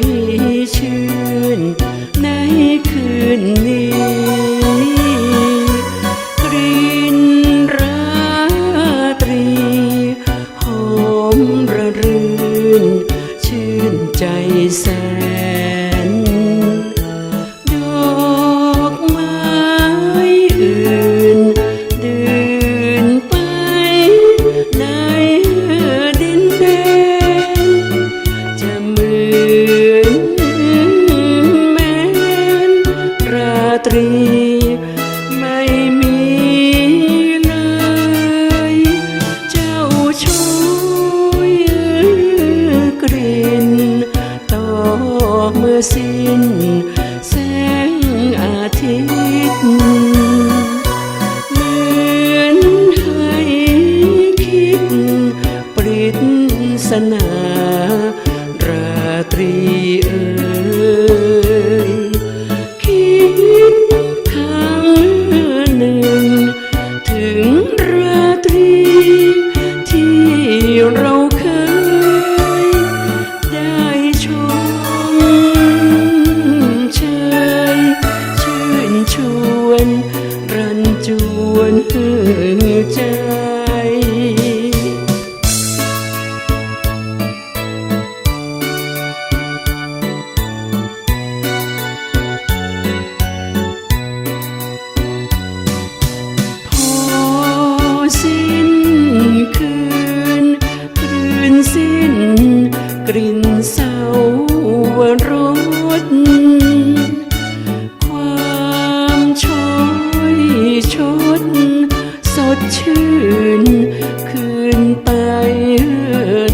ยชื่นในคืนนี้ രാത്രിയിൽ กลิ่นเศร้าวรุความช้อยชด สดชื่น คืนไปเอ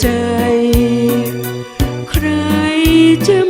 ใจ ใครจะ